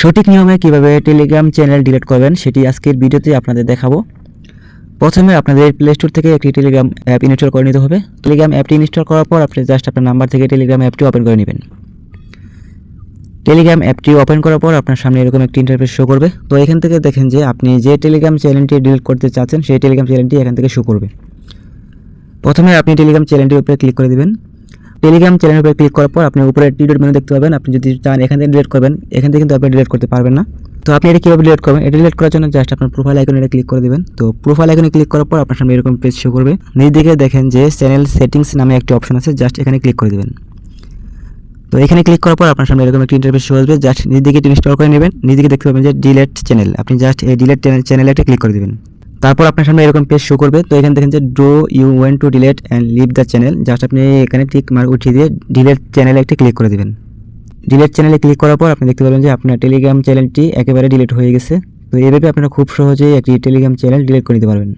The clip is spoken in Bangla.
সঠিক নিয়মে কীভাবে টেলিগ্রাম চ্যানেল ডিলিট করবেন, সেটি আজকের ভিডিওতে আপনাদের দেখাবো। প্রথমে আপনাদের প্লে স্টোর থেকে একটি টেলিগ্রাম অ্যাপ ইনস্টল করে নিতে হবে। টেলিগ্রাম অ্যাপটি ইনস্টল করার পর আপনি জাস্ট আপনার নাম্বার থেকে টেলিগ্রাম অ্যাপটি ওপেন করে নেবেন। টেলিগ্রাম অ্যাপটি ওপেন করার পর আপনার সামনে এরকম একটি ইন্টারফেস শো করবে। তো এখান থেকে দেখেন যে আপনি যে টেলিগ্রাম চ্যানেলটি ডিলিট করতে চাচ্ছেন, সেই টেলিগ্রাম চ্যানেলটি এখান থেকে শো করবে। প্রথমে আপনি টেলিগ্রাম চ্যানেলটির উপরে ক্লিক করে দিবেন। টেলিগ্রাম চ্যানেলের উপরে ক্লিক করার পর আপনি উপরে ডিলিট মেনু দেখতে পাবেন। আপনি যদি চান এখান থেকে ডিলিট করবেন, এখান থেকে কিন্তু আপনি ডিলিট করতে পারবেন না। তো আপনি এটা কীভাবে ডিলিট করবেন? এটা ডিলিট করার জন্য জাস্ট আপনার প্রোফাইল আইকনে এটা ক্লিক করে দিবেন। তো প্রোফাইল আইকনে ক্লিক করার পর আপনার সামনে এরকম পেজ শো করবে। নিজ দিকে দেখেন যে চ্যানেল সেটিংস নামে একটি অপশন আছে জাস্ট এখানে ক্লিক করে দিবেন। তো এখানে ক্লিক করার পর আপনার সামনে এরকম একটি ইন্টারফেস শো আসবে। জাস্ট নিজ দিকে ইনস্টল করে নেবেন। নিজ দিকে দেখতে পাবেন যে ডিলেট চ্যানেল আপনি জাস্ট এই ডিলেট চ্যানেলে একটা ক্লিক করে দিবেন। তারপর আপনার সামনে এরকম পেজ শো করবে। তো এখানে দেখেন যে do you want to delete and leave the channel just আপনি এখানে টিক মার্ক উঠিয়ে দিয়ে ডিলেট চ্যানেলে একটি ক্লিক করে দেবেন। ডিলেট চ্যানেলে ক্লিক করার পর আপনি দেখতে পাবেন যে আপনার টেলিগ্রাম চ্যানেলটি একেবারে ডিলেট হয়ে গেছে। তো এভাবে আপনারা খুব সহজেই একটি টেলিগ্রাম চ্যানেল ডিলিট করে নিতে পারবেন।